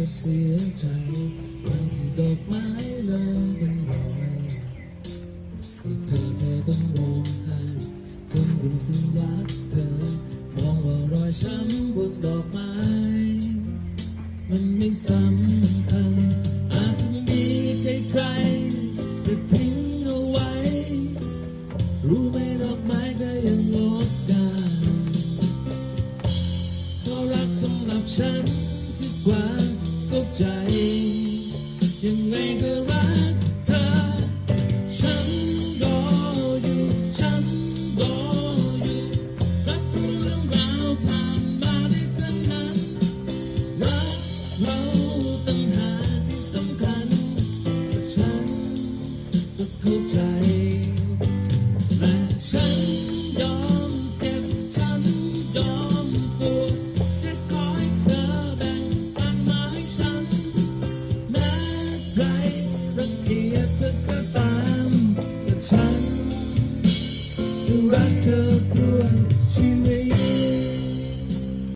อเสียใจวันที่ดอกไม้เริ่มเป็นรอยที่เธอแค่ต้องร้องไห้คนดูซึ่งรักเธอมองว่ารอยช้ำบนดอกไม้ มันไม่สำคัญอาจจะมีใครใครๆจะทิ้งเอาไว้ รู้ไหมดอกไม้ก็ยังงดงามเพราะรักสำหรับฉันคือความ เข้าใจ ยังไงก็รักเธอ ฉันรออยู่ ฉันรออยู่ รับรู้เรื่องราวผ่านมาได้ทั้งนั้น รักเราตั้งหาที่สำคัญแต่ฉันก็เข้าใจและฉัน รังเกียจเธอตามแต่ฉันรักเธอด้วชีวิต